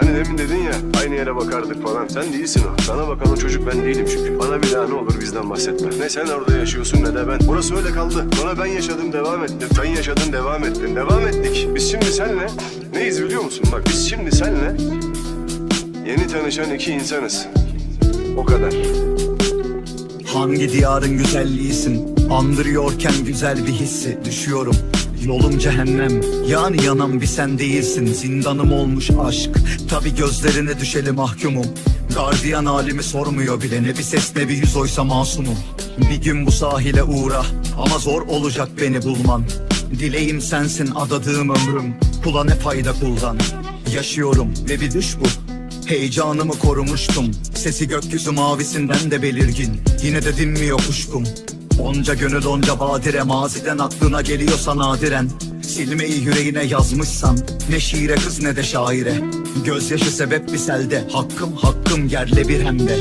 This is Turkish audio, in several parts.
Hani demin dedin ya aynı yere bakardık falan. Sen değilsin o. Sana bakan o çocuk ben değilim çünkü. Bana bir daha ne olur bizden bahsetme. Ne sen orada yaşıyorsun ne de ben. Burası öyle kaldı. Sonra ben yaşadım devam ettim. Sen yaşadın devam ettin. Devam ettik. Biz şimdi senle neyiz biliyor musun? Bak biz şimdi senle yeni tanışan iki insanız. O kadar. Hangi diyarın güzelliğisin Andırıyorken güzel bir hissi Düşüyorum Yolum cehennem Yani yanan bir sen değilsin. Zindanım olmuş aşk. Tabi gözlerine düşeli mahkumum. Gardiyan halimi sormuyor bile. Ne bir ses ne bir yüz oysa masumum. Bir gün bu sahile uğra Ama zor olacak beni bulman. Dileğim sensin adadığım ömrüm. Kula ne fayda kuldan? Yaşıyorum ve bir düş bu. Heyecanımı korumuştum. Sesi gökyüzü mavisinden de belirgin. Yine de dinmiyor kuşkum Onca gönül onca badire Maziden aklına geliyorsa nadiren. Silmeyi yüreğine yazmışsan Ne şiire kız ne de şaire. Gözyaşı sebep bir selde Hakkım hakkım yerle bir hem de.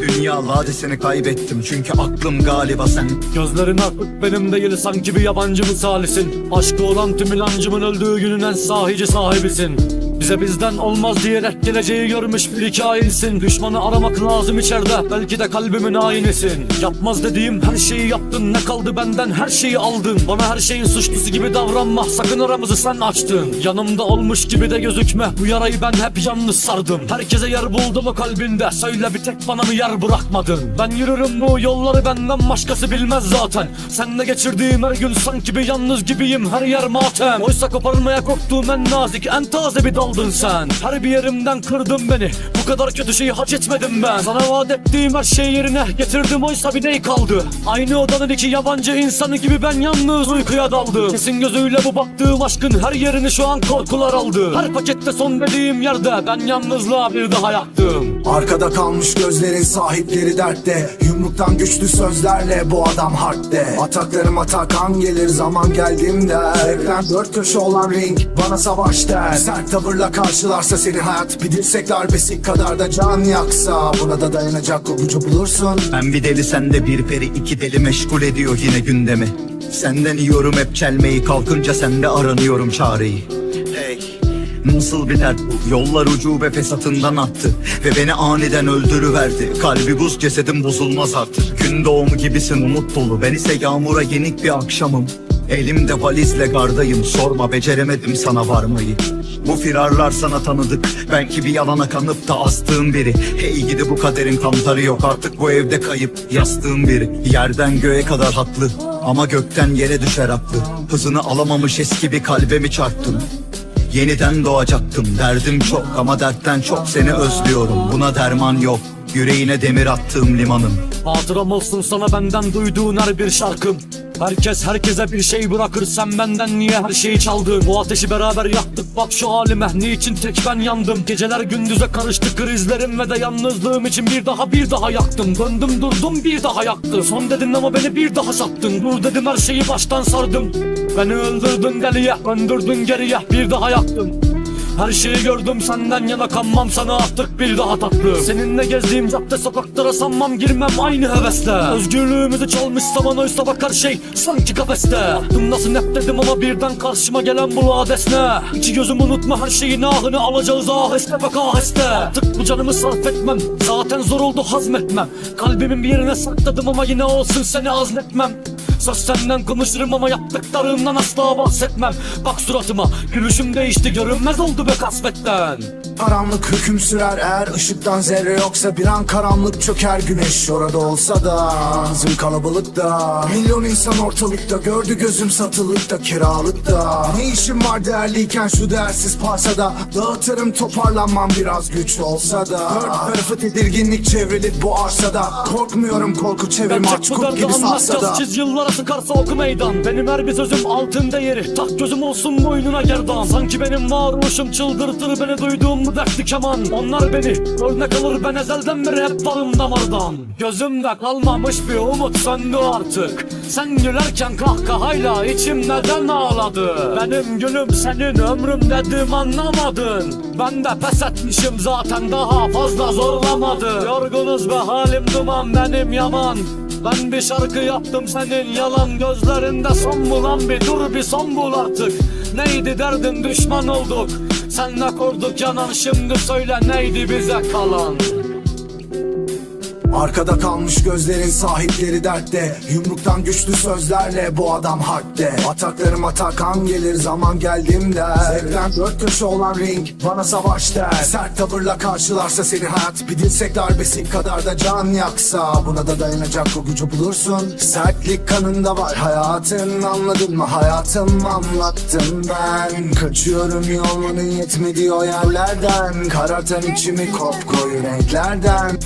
Dünya vadesini kaybettim Çünkü aklım galiba sen. Gözlerin artık benim değil sanki bir yabancı misalisin. Aşkı olan tüm inancımın öldüğü günün en sahici sahibisin bize bizden olmaz diyerek geleceği görmüş bir hikayesin Düşmanı aramak lazım içeride belki de kalbimin ayinisin. Yapmaz dediğim her şeyi yaptın ne kaldı benden? Her şeyi aldın. Bana her şeyin suçlusu gibi davranma sakın aramızı sen açtın. Yanımda olmuş gibi de gözükme bu yarayı ben hep yalnız sardım. Herkese yer buldu mu kalbinde söyle bir tek bana mı yer bırakmadın? Ben yürürüm bu yolları benden başkası bilmez zaten. Seninle geçirdiğim her gün sanki bir yalnız gibiyim her yer matem. Oysa koparmaya korktuğum en nazik en taze bir daldın sen? Her bir yerimden kırdın beni. Bu kadar kötü şeyi hak etmedim ben. Sana vaat ettiğim her şey yerine getirdim. Oysa bir ney kaldı? Aynı odanın iki yabancı insanı gibi ben yalnız uykuya daldım. Kesin gözüyle bu baktığım aşkın her yerini şu an korkular aldı. Her pakette son dediğim yerde ben yalnızlığa bir daha yaktım Arkada kalmış gözlerin sahipleri dertte. Yumruktan güçlü sözlerle bu adam hardde Ataklarım atakan gelir zaman geldiğimde. Ekran dört köşe olan ring bana savaş der. Sert tavırla karşılarsa seni hayat Bir dirsek darbesi kadar da can yaksa. Buna da dayanacak o gücü bulursun. Ben bir deli sende bir peri. İki deli meşgul ediyor yine gündemi. Senden yiyorum hep çelmeyi. Kalkınca sende aranıyorum çareyi. Hey Nasıl bir dert bu? Yollar ucube fesatından attı. Ve beni aniden öldürüverdi. Kalbi buz cesedim bozulmaz artık. Gün doğumu gibisin umut dolu. Ben ise yağmura yenik bir akşamım Elimde valizle gardayım Sorma beceremedim sana varmayı. Bu firarlar sana tanıdık Belki bir yalana kanıp da astığım biri. Hey gidi bu kaderin kantarı yok artık bu evde kayıp Yastığım biri. Yerden göğe kadar haklı Ama gökten yere düşer aklı Hızını alamamış eski bir kalbe mi çarptın? Yeniden doğacaktım derdim çok ama dertten çok seni özlüyorum. Buna derman yok yüreğine demir attığım limanım. Hatıram olsun sana benden duyduğun her bir şarkım Herkes herkese bir şey bırakır sen benden niye her şeyi çaldın? Bu ateşi beraber yaktık bak şu halime. Niçin tek ben yandım? Geceler gündüze karıştı krizlerim ve de yalnızlığım için bir daha bir daha yaktım. Döndüm durdum bir daha yaktım. Son dedin ama beni bir daha sattın. Dur dedim her şeyi baştan sardım. Beni öldürdün deliye döndürdün geriye bir daha yaktım her şeyi gördüm senden yana kanmam. Sana artık bir daha tatlı. Seninle gezdiğim cadde sokaklara sanmam. Girmem aynı hevesle. Özgürlüğümüzü çalmış zaman oysa bakar şey sanki kafeste. Baktım nasıl net dedim ama birden karşıma gelen bu lades ne İki gözüm unutma her şeyin ahını alacağız aheste bak aheste. Artık bu canımı sarf etmem zaten zor oldu hazmetmem. Kalbimin bir yerine sakladım ama yine olsun seni azletmem Söz senden konuşurum ama yaptıklarından asla bahsetmem. Bak suratıma gülüşüm değişti görünmez oldu be kasvetten. Karanlık hüküm sürer eğer ışıktan zerre yoksa Bir an karanlık çöker güneş. Orada olsa da Zın kalabalıkta. Milyon insan ortalıkta gördü gözüm satılıkta kiralıkta. Ne işim var değerliyken şu değersiz parsada Dağıtırım toparlanmam biraz güç olsa da. Dört tarafı tedirginlik çevrilip bu arsada. Korkmuyorum korku Gerçek aç gibi sarsa da anlatacağız çiz yıllara sıkarsa oku meydan. Benim her bir sözüm altında yeri Tak gözüm olsun boynuna gerdan. Sanki benim varoluşum çıldırtır beni. Duyduğum bu dertli keman. Onlar beni örnek alır. Ben ezelden beri hep varım damardan. Gözümde kalmamış bir umut söndü artık. Sen gülerken kahkahayla içim neden ağladı? Benim gülüm senin ömrüm dedim anlamadın. Ben de pes etmişim zaten daha fazla zorlamadı. Yorgunuz ve halim duman benim yaman ben bir şarkı yaptım senin yalan gözlerinde son bulan bir dur bir son bul artık. Neydi derdin? Düşman olduk. Senle kurduk yanan şimdi söyle neydi bize kalan Arkada kalmış gözlerin sahipleri dertte. Yumruktan güçlü sözlerle bu adam harpte Ataklarım atakan gelir zaman geldiğimde Zevkten dört köşe olan ring bana savaş der. Sert tavırla karşılarsa seni hayat Bir dirsek darbesi kadar da can yaksa. Buna da dayanacak o gücü bulursun. Sertlik kanında var hayatın Anladın mı? Hayatım anlattım ben. Kaçıyorum yolunun yetmediği o yerlerden. Karartan içimi kopkoyu renklerden